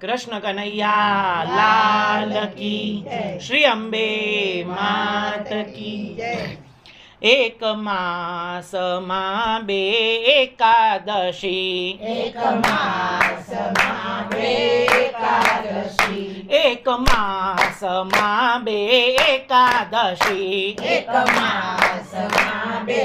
કૃષ્ણ કનૈયા લાલ કી શ્રી અંબે માત કી એક માસમાં બે એકાદશી એક માસમાં બે એકાદશી એક માસમાં બે એકાદશી એક માસમાં બે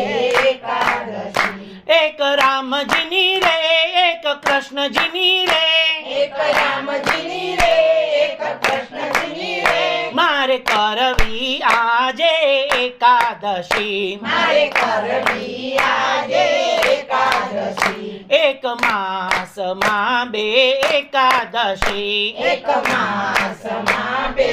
એકાદશી એક રામજીની રે એક કૃષ્ણજીની રે એક રામજીની રે એક કૃષ્ણજીની રે. મારે કરવી આજે એકાદશી. મારે કરવી આજે એકાદશી. એક માસમાં બે એકાદશી. એક માસમાં બે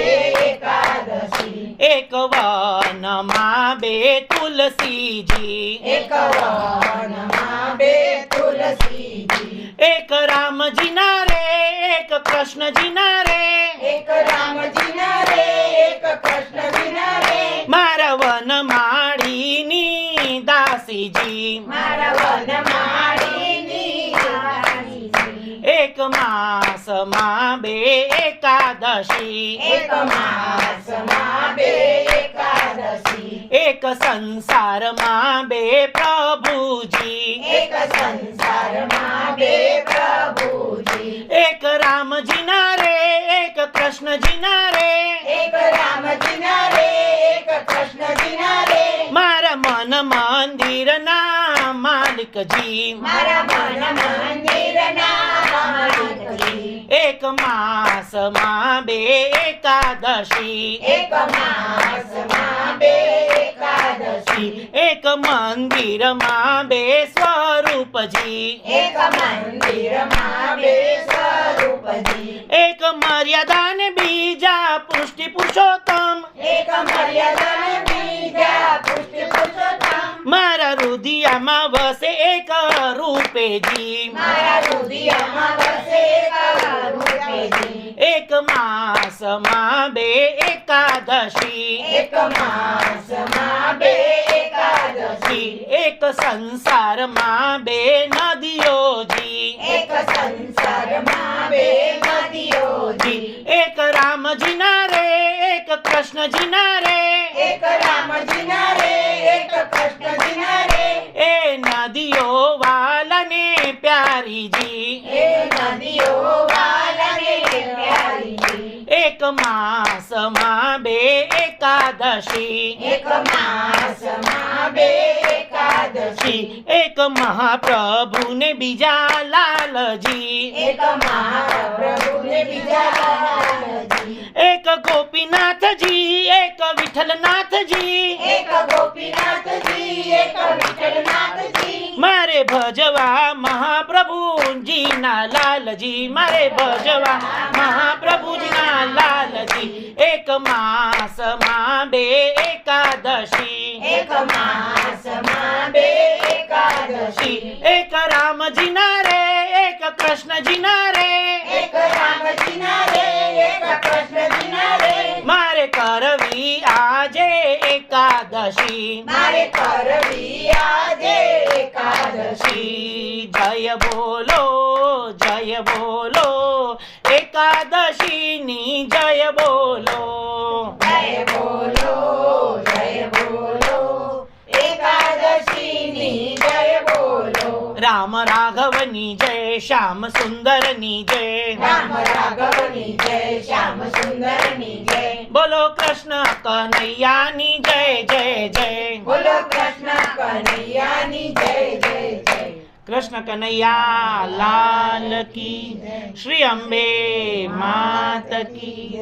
એકાદશી. એક વનમાં બે તુલસીજી. એક વનમાં બે તુલસીજી. એક રામજીના રે ના રે. એક રામજીના રે એક કૃષ્ણજીના રે. મારા વનમાળીની દાસીજી. મારા વનમાળીની દાસીજી. એક માસમાં બે એકાદશી. એક માસમાં બે એકાદશી. એક સંસારમાં બે પ્રભુજી. એક સંસારમાં બે પ્રભુજી એક રામજીના રે એક રે એક રામજીના રે એક કૃષ્ણજીના રે મારા મન મંદિરના માલિકજી મારા મન મંદિરના માલિકજી. એક માસમાં બે એકાદશી. એક માસમાં બે એકાદશી. એક મંદિરમાં બે સ્વરૂપજી એક મંદિરમાં બે સ્વરૂપજી એક મર્યાદા ને પુષ્ટિ પુરુષોત્તમ. મારા રુદિયામાં વસે એક રૂપેજી વસે એક રૂપેજી એક માસમાં બે એકાદશી. એક માસમાં બે એકાદશી. એક સંસારમાં બે નદીઓજી એક સંસારમાં બે નદીઓજી એક રામજીના એક રે એક રામજીના રે એક કૃષ્ણજીના રે એ નદીઓ વાલને પ્યારીજી એ નદીઓ વાલાને પ્યારી એક માસમાં બે એકાદશી એક માસમાં બે એકાદશી એક મહાપ્રભુને બીજા લાલજી એક મહાપ્રભુને બીજા લાલજી એક ગોપીનાથજી એક વિઠ્ઠલનાથજી એક ગોપીનાથજી એક વિઠ્ઠલનાથજી મારે ભજવા મહાપ્રભુજીના લાલજી મારે ભજવા મહાપ્રભુજીના લાલજી એક માસમાં બે એકાદશી એક માસમાં બે એકાદશી એક રામજીના રે એક કૃષ્ણજીના રે એક રામજીના રે એક કૃષ્ણજીના રે મારે કરવી આજે એકાદશી મારે કરવી આજે એકાદશી જય બોલો જય બોલો એકાદશીની જય રામ રાઘવની જય શ્યામ સુંદરની જય. રામ રાઘવની જય શ્યામ સુંદરની જય. બોલો કૃષ્ણ કનૈયાની જય જય જય. બોલો કૃષ્ણ કનૈયાની જય જય જય. કૃષ્ણ કનૈયા લાલ કી. શ્રી અંબે માત કી.